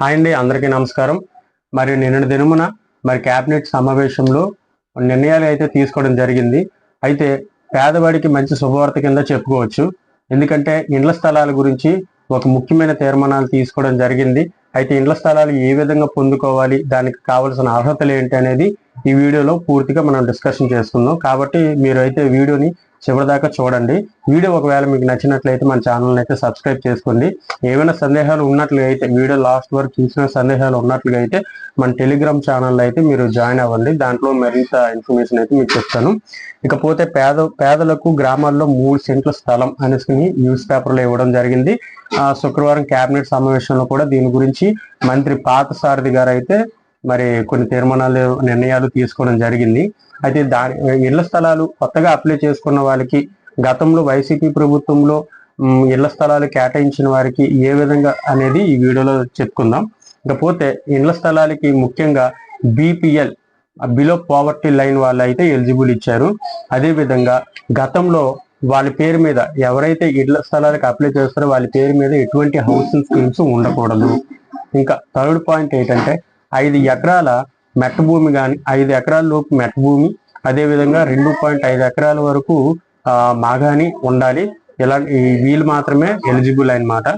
Hi అండి అందరికీ నమస్కారం. మరి నిన్న దినమున మరి క్యాబినెట్ సమావేశంలో నిర్ణయాలు అయితే తీసుకోవడం జరిగింది. అయితే పేదవాడికి మంచి శుభవార్త కింద చెప్పుకోవచ్చు. ఎందుకంటే ఇండ్ల స్థలాల గురించి ఒక ముఖ్యమైన తీర్మానాలు తీసుకోవడం జరిగింది. అయితే ఇండ్ల స్థలాలు ఏ విధంగా పొందుకోవాలి దానికి కావలసిన అర్హతలు ఏంటి అనేది ఈ వీడియోలో పూర్తిగా మనం డిస్కషన్ చేసుకుందాం. కాబట్టి మీరు అయితే వీడియోని చివరిదాకా చూడండి. వీడియో ఒకవేళ మీకు నచ్చినట్లయితే మన ఛానల్ అయితే సబ్స్క్రైబ్ చేసుకోండి. ఏమైనా సందేహాలు ఉన్నట్లుగా అయితే వీడియో లాస్ట్ వరకు చూసిన సందేహాలు ఉన్నట్లుగా అయితే మన టెలిగ్రామ్ ఛానల్ అయితే మీరు జాయిన్ అవ్వండి. దాంట్లో మరింత ఇన్ఫర్మేషన్ అయితే మీకు చెప్తాను. ఇకపోతే పేద పేదలకు గ్రామాల్లో మూడు సెంట్ల స్థలం అనేసి న్యూస్ పేపర్లో ఇవ్వడం జరిగింది. ఆ శుక్రవారం కేబినెట్ సమావేశంలో కూడా దీని గురించి మంత్రి పాత సారథి గారు అయితే మరి కొన్ని తీర్మానాలు నిర్ణయాలు తీసుకోవడం జరిగింది. అయితే దాని ఇళ్ళ స్థలాలు కొత్తగా అప్లై చేసుకున్న వాళ్ళకి గతంలో వైసీపీ ప్రభుత్వంలో ఇళ్ళ స్థలాలు కేటాయించిన వారికి ఏ విధంగా అనేది ఈ వీడియోలో చెప్పుకుందాం. ఇకపోతే ఇళ్ళ స్థలాలకి ముఖ్యంగా బీపీఎల్ బిలో పావర్టీ లైన్ వాళ్ళు అయితే ఎలిజిబుల్ ఇచ్చారు. అదే విధంగా గతంలో వాళ్ళ పేరు మీద ఎవరైతే ఇళ్ళ స్థలాలకు అప్లై చేస్తారో వాళ్ళ పేరు మీద ఎటువంటి హౌసింగ్ స్కీమ్స్ ఉండకూడదు. ఇంకా థర్డ్ పాయింట్ ఏంటంటే ఐదు ఎకరాల మెట్ట భూమి కానీ ఐదు ఎకరాల లోపు మెట్ట భూమి అదే విధంగా రెండు పాయింట్ ఐదు ఎకరాల వరకు మాగాని ఉండాలి. ఇలాంటి వీళ్ళు మాత్రమే ఎలిజిబుల్ అన్నమాట.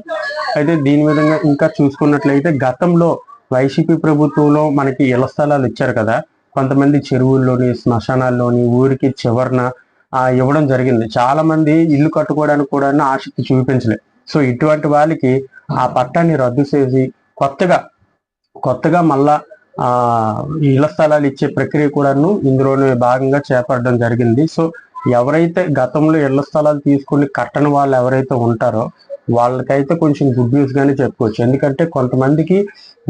అయితే దీని విధంగా ఇంకా చూసుకున్నట్లయితే గతంలో వైసీపీ ప్రభుత్వంలో మనకి ఇళ్ళ స్థలాలు ఇచ్చారు కదా. కొంతమంది చెరువుల్లోని శ్మశానాల్లోని ఊరికి చివరన ఇవ్వడం జరిగింది. చాలా మంది ఇల్లు కట్టుకోవడానికి కూడా ఆసక్తి చూపించలేదు సో ఇటువంటి వాళ్ళకి ఆ పట్టాన్ని రద్దు చేసి కొత్తగా కొత్తగా మళ్ళా ఇళ్ళ స్థలాలు ఇచ్చే ప్రక్రియ కూడాను ఇందులోనే భాగంగా చేపట్టడం జరిగింది. సో ఎవరైతే గతంలో ఇళ్ళ స్థలాలు తీసుకుని కట్టని వాళ్ళు ఎవరైతే ఉంటారో వాళ్ళకైతే కొంచెం గుడ్ న్యూస్ గానే చెప్పుకోవచ్చు. ఎందుకంటే కొంతమందికి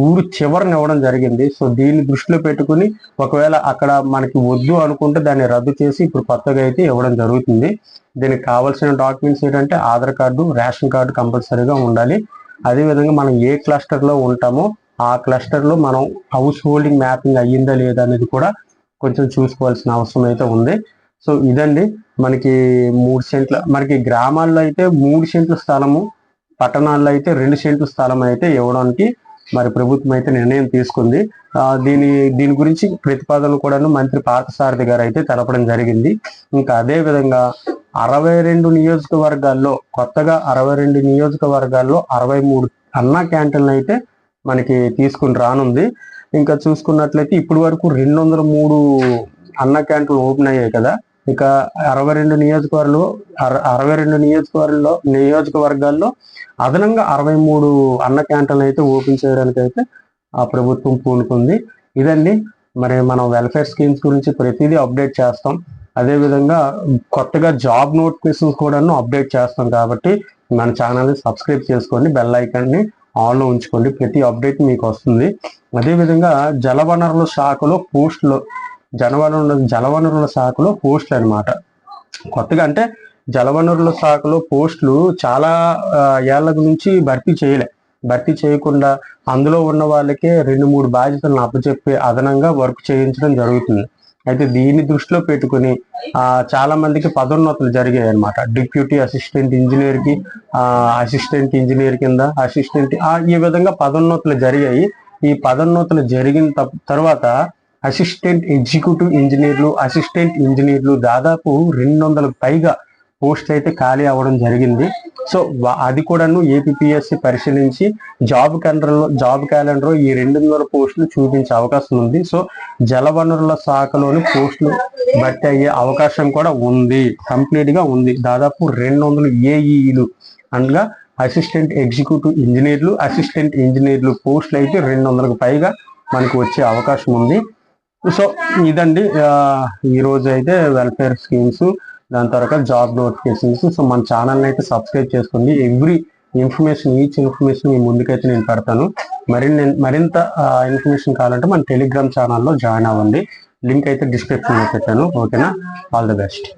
ఊరు చివరన ఇవ్వడం జరిగింది. సో దీన్ని దృష్టిలో పెట్టుకుని ఒకవేళ అక్కడ మనకి వద్దు అనుకుంటే దాన్ని రద్దు చేసి ఇప్పుడు కొత్తగా అయితే ఇవ్వడం జరుగుతుంది. దీనికి కావాల్సిన డాక్యుమెంట్స్ ఏంటంటే ఆధార్ కార్డు రేషన్ కార్డు కంపల్సరీగా ఉండాలి. అదే విధంగా మనం ఏ క్లస్టర్లో ఉంటామో ఆ క్లస్టర్లో మనం హౌస్ హోల్డింగ్ మ్యాపింగ్ అయ్యిందా లేదా అనేది కూడా కొంచెం చూసుకోవాల్సిన అవసరం అయితే ఉంది. సో ఇదండి. మనకి మూడు సెంట్ల మనకి గ్రామాల్లో అయితే మూడు సెంట్ల స్థలము పట్టణాల్లో అయితే రెండు సెంట్ల స్థలం అయితే ఇవ్వడానికి మరి ప్రభుత్వం అయితే నిర్ణయం తీసుకుంది. దీని దీని గురించి ప్రతిపాదనలు కూడాను మంత్రి పార్థసారథి గారు అయితే తెలపడం జరిగింది. ఇంకా అదే విధంగా అరవై రెండు నియోజకవర్గాల్లో కొత్తగా అరవై రెండు నియోజకవర్గాల్లో అరవై మూడు అన్నా క్యాంటీన్లు అయితే మనకి తీసుకుని రానుంది. ఇంకా చూసుకున్నట్లయితే ఇప్పటి వరకు రెండు వందల మూడు అన్న క్యాంటీన్లు ఓపెన్ అయ్యాయి కదా. ఇక అరవై రెండు నియోజకవర్గాలు అర- అరవై రెండు నియోజకవర్గంలో నియోజకవర్గాల్లో అదనంగా అరవై మూడు అన్న క్యాంటీన్లు అయితే ఓపెన్ చేయడానికి అయితే ఆ ప్రభుత్వం పూనుకుంది. ఇదండి మరి మనం వెల్ఫేర్ స్కీమ్స్ గురించి ప్రతిదీ అప్డేట్ చేస్తాం. అదేవిధంగా కొత్తగా జాబ్ నోటిఫికేషన్స్ కూడాను అప్డేట్ చేస్తాం కాబట్టి మన ఛానల్ని సబ్స్క్రైబ్ చేసుకోండి బెల్ ఐకాన్ని ఆన్లో ఉంచుకోండి. ప్రతి అప్డేట్ మీకు వస్తుంది. అదేవిధంగా జలవనరుల శాఖలో పోస్టులు జలవనరుల జలవనరుల శాఖలో పోస్టులు అన్నమాట. కొత్తగా అంటే జలవనరుల శాఖలో పోస్టులు చాలా ఏళ్ళకు నుంచి భర్తీ చేయలే. భర్తీ చేయకుండా అందులో ఉన్న వాళ్ళకే రెండు మూడు బాధ్యతలను అప్పచెప్పి అదనంగా వర్క్ చేయించడం జరుగుతుంది. అయితే దీన్ని దృష్టిలో పెట్టుకుని ఆ చాలా మందికి పదోన్నతులు జరిగాయి అనమాట డిప్యూటీ అసిస్టెంట్ ఇంజనీర్కి ఆ అసిస్టెంట్ ఇంజనీర్ కింద అసిస్టెంట్ ఆ ఈ విధంగా పదోన్నతులు జరిగాయి. ఈ పదోన్నతులు జరిగిన తర్వాత అసిస్టెంట్ ఎగ్జిక్యూటివ్ ఇంజనీర్లు అసిస్టెంట్ ఇంజనీర్లు దాదాపు రెండు వందలకు పైగా పోస్ట్ అయితే ఖాళీ అవ్వడం జరిగింది. సో అది కూడాను ఏపీఎస్సి పరిశీలించి జాబ్ క్యాలెండర్లో జాబ్ క్యాలెండర్ ఈ రెండు వందల పోస్టులు చూపించే అవకాశం ఉంది. సో జలవనరుల శాఖలోని పోస్టులు భర్తీ అయ్యే అవకాశం కూడా ఉంది. కంప్లీట్గా ఉంది. దాదాపు రెండు వందలు ఏఈలు అనగా అసిస్టెంట్ ఎగ్జిక్యూటివ్ ఇంజనీర్లు అసిస్టెంట్ ఇంజనీర్లు పోస్టులు అయితే రెండు వందలకు పైగా మనకు వచ్చే అవకాశం ఉంది. సో ఇదండి. ఈరోజు ఈ అయితే వెల్ఫేర్ స్కీమ్స్ దాని తర్వాత జాబ్ నోటిఫికేషన్స్ సో మన ఛానల్ని అయితే సబ్స్క్రైబ్ చేసుకోండి. ఎవ్రీ ఇన్ఫర్మేషన్ ఈచ్ ఇన్ఫర్మేషన్ మీ ముందుకైతే నేను పెడతాను. మరి మరింత ఇన్ఫర్మేషన్ కావాలంటే మన టెలిగ్రామ్ ఛానల్లో జాయిన్ అవ్వండి. లింక్ అయితే డిస్క్రిప్షన్లో పెట్టాను. ఓకేనా ఆల్ ది బెస్ట్